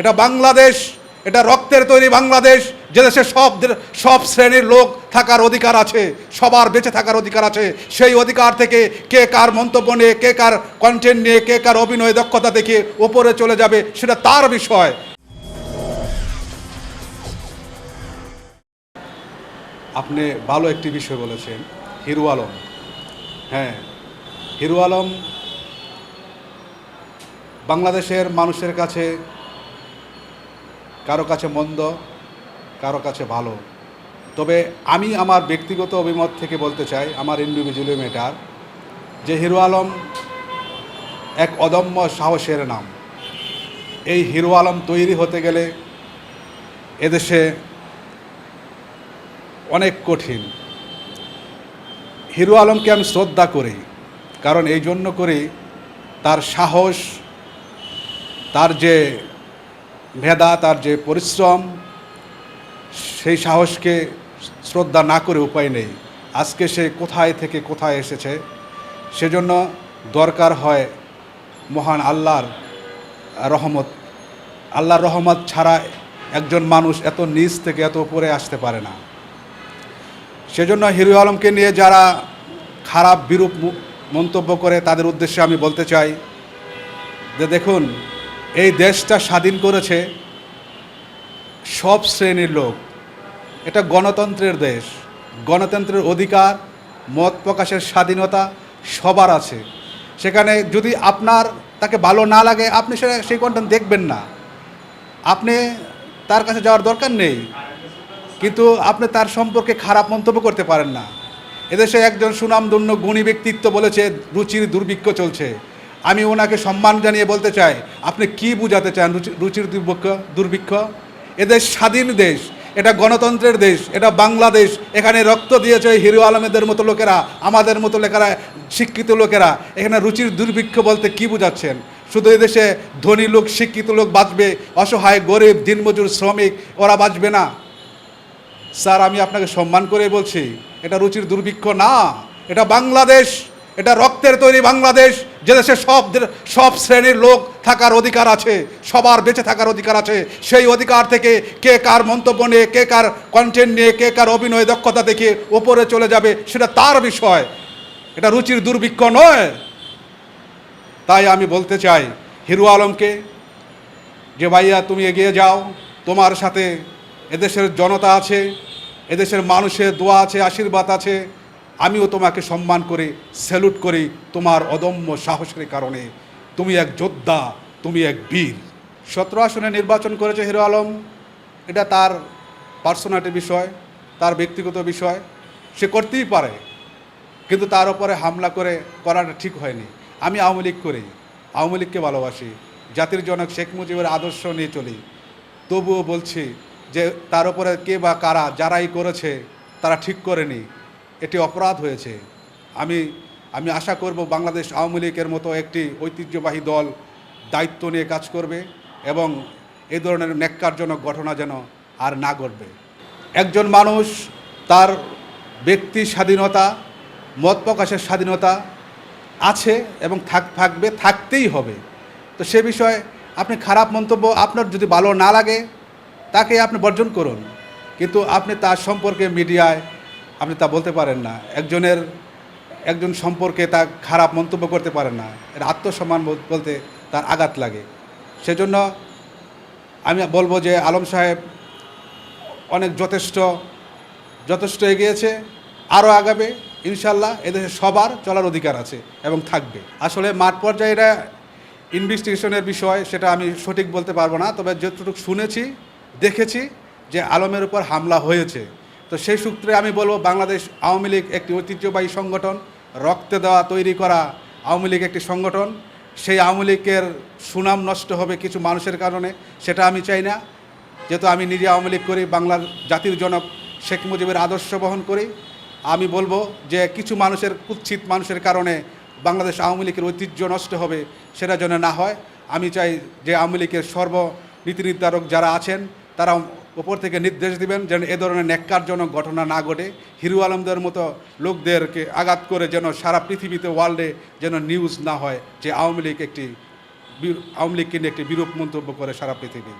এটা বাংলাদেশ, এটা রক্তের তৈরি বাংলাদেশ, যে দেশে সব সব শ্রেণির লোক থাকার অধিকার আছে, সবার বেঁচে থাকার অধিকার আছে, সেই অধিকার থেকে কে কার মন্তব্য নিয়ে, কে কার কন্টেন্ট নিয়ে, কে কার অভিনয় দক্ষতা দেখে ওপরে চলে যাবে, সেটা তার বিষয়। আপনি ভালো একটি বিষয় বলেছেন, হিরু আলম। হ্যাঁ হিরু আলম বাংলাদেশের মানুষের কাছে কারও কাছে মন্দ, কারও কাছে ভালো। তবে আমি আমার ব্যক্তিগত অভিমত থেকে বলতে চাই, আমার ইন্ডিভিজুয়ালি ম্যাটার যে হিরো আলম এক অদম্য সাহসের নাম। এই হিরো আলম তৈরি হতে গেলে এদেশে অনেক কঠিন। হিরো আলমকে আমি শ্রদ্ধা করি, কারণ এই জন্য করি তার সাহস, তার যে মেধা, তার যে পরিশ্রম, সেই সাহসকে শ্রদ্ধা না করে উপায় নেই। আজকে সে কোথায় থেকে কোথায় এসেছে, সেজন্য দরকার হয় মহান আল্লাহর রহমত। আল্লাহর রহমত ছাড়া একজন মানুষ এত নিচ থেকে এত উপরে আসতে পারে না। সেজন্য হিরো আলমকে নিয়ে যারা খারাপ বিরূপ মন্তব্য করে, তাদের উদ্দেশ্যে আমি বলতে চাই যে দেখুন এই দেশটা স্বাধীন করেছে সব শ্রেণির লোক। এটা গণতন্ত্রের দেশ। গণতন্ত্রের অধিকার, মত প্রকাশের স্বাধীনতা সবার আছে। সেখানে যদি আপনার তাকে ভালো না লাগে, আপনি সেটা সেই কন্টেন্ট দেখবেন না। আপনি তার কাছে যাওয়ার দরকার নেই। কিন্তু আপনি তার সম্পর্কে খারাপ মন্তব্য করতে পারেন না। এদেশে একজন সুনামধন্য গুণী ব্যক্তিত্ব বলেছে, রুচির দুর্ভিক্ষ চলছে। আমি ওনাকে সম্মান জানিয়ে বলতে চাই, আপনি কি বুঝাতে চান রুচি- রুচির দুর্ভিক্ষ দুর্ভিক্ষ? এদেশ স্বাধীন দেশ, এটা গণতন্ত্রের দেশ, এটা বাংলাদেশ, এখানে রক্ত দিয়েছে হিরো আলমেদের মতো লোকেরা, আমাদের মতো লোকেরা শিক্ষিত লোকেরা। এখানে রুচির দুর্ভিক্ষ বলতে কি বুঝাচ্ছেন? শুধু এদেশে ধনী লোক, শিক্ষিত লোক বাঁচবে, অসহায়, গরিব, দিনমজুর, শ্রমিক, ওরা বাঁচবে না। স্যার, আমি আপনাকে সম্মান করে বলছি, এটা রুচির দুর্ভিক্ষ না, এটা বাংলাদেশ, এটা রক্তের তৈরি বাংলাদেশ যে দেশে সব সব শ্রেণির লোক থাকার অধিকার আছে, সবার বেঁচে থাকার অধিকার আছে। সেই অধিকার থেকে কে কার মন্তব্য নিয়ে, কে কার কন্টেন্ট নিয়ে, কে কার অভিনয় দক্ষতা দেখে ওপরে চলে যাবে, সেটা তার বিষয়। এটা রুচির দুর্ভিক্ষ নয়। তাই আমি বলতে চাই, হিরু আলমকে যে ভাইয়া তুমি এগিয়ে যাও, তোমার সাথে এদেশের জনতা আছে, এদেশের মানুষের দোয়া আছে, আশীর্বাদ আছে আমিও তোমাকে সম্মান করি স্যালুট করি তোমার অদম্য সাহসের কারণে। তুমি এক যোদ্ধা, তুমি এক বীর। সতেরো আসনে নির্বাচন করেছে হিরো আলম। এটা তার পার্সোনালিটি বিষয়, তার ব্যক্তিগত বিষয়। সে করতেই পারে, কিন্তু তার উপরে হামলা করে করাটা ঠিক হয়নি। আমি আওয়ামী লীগ করি, আওয়ামী লীগকে ভালোবাসি। জাতির জনক শেখ মুজিবের আদর্শ নিয়ে চলি। তবুও বলছি যে তার উপরে কে বা কারা, যারাই করেছে, তারা ঠিক করেনি। এটি অপরাধ হয়েছে। আমি আমি আশা করব বাংলাদেশ আওয়ামী লীগের মতো একটি ঐতিহ্যবাহী দল দায়িত্ব নিয়ে কাজ করবে এবং এ ধরনের ন্যাক্কারজনক ঘটনা যেন আর না ঘটবে। একজন মানুষ তার ব্যক্তি স্বাধীনতা, মত প্রকাশের স্বাধীনতা আছে এবং থাক, থাকবে, থাকতেই হবে। তো সে বিষয়ে আপনি খারাপ মন্তব্য আপনার যদি ভালো না লাগে, তাকে আপনি বর্জন করুন। কিন্তু আপনি তার সম্পর্কে মিডিয়ায় আপনি তা বলতে পারেন না। একজনের, একজন সম্পর্কে তা খারাপ মন্তব্য করতে পারেন না। এটা আত্মসম্মান বল- বলতে তার আঘাত লাগে। সেজন্য আমি বলব যে আলম সাহেব অনেক যথেষ্ট যথেষ্ট এগিয়েছে, আরও আগাবে, ইনশাল্লাহ এদেশে সবার চলার অধিকার আছে এবং থাকবে। আসলে মাঠ পর্যায়ে এটা ইনভেস্টিগেশনের বিষয়, সেটা আমি সঠিক বলতে পারব না, তবে যতটুকু শুনেছি, দেখেছি যে আলমের উপর হামলা হয়েছে। তো সেই সূত্রে আমি বলব, বাংলাদেশ আওয়ামী লীগ একটি ঐতিহ্যবাহী সংগঠন, রক্তে দেওয়া তৈরি করা আওয়ামী লীগ একটি সংগঠন। সেই আওয়ামী লীগের সুনাম নষ্ট হবে কিছু মানুষের কারণে, সেটা আমি চাই না। যেহেতু আমি নিজে আওয়ামী লীগ করি, বাংলার জাতির জনক শেখ মুজিবের আদর্শ বহন করি, আমি বলব যে কিছু মানুষের, কুৎসিত মানুষের কারণে বাংলাদেশ আওয়ামী লীগের ঐতিহ্য নষ্ট হবে, সেটা যেন না হয়। আমি চাই যে আওয়ামী লীগের সর্ব নীতি নির্ধারক যারা আছেন তারা উপর থেকে নির্দেশ দিবেন যেন এ ধরনের ন্যাক্কারজনক ঘটনা না ঘটে। হিরু আলমদের মতো লোকদেরকে আঘাত করে যেন সারা পৃথিবীতে, ওয়ার্ল্ডে যেন নিউজ না হয়, যে আওয়ামী লীগ একটি আওয়ামী লীগ নিয়ে একটি বিরূপ মন্তব্য করে সারা পৃথিবী।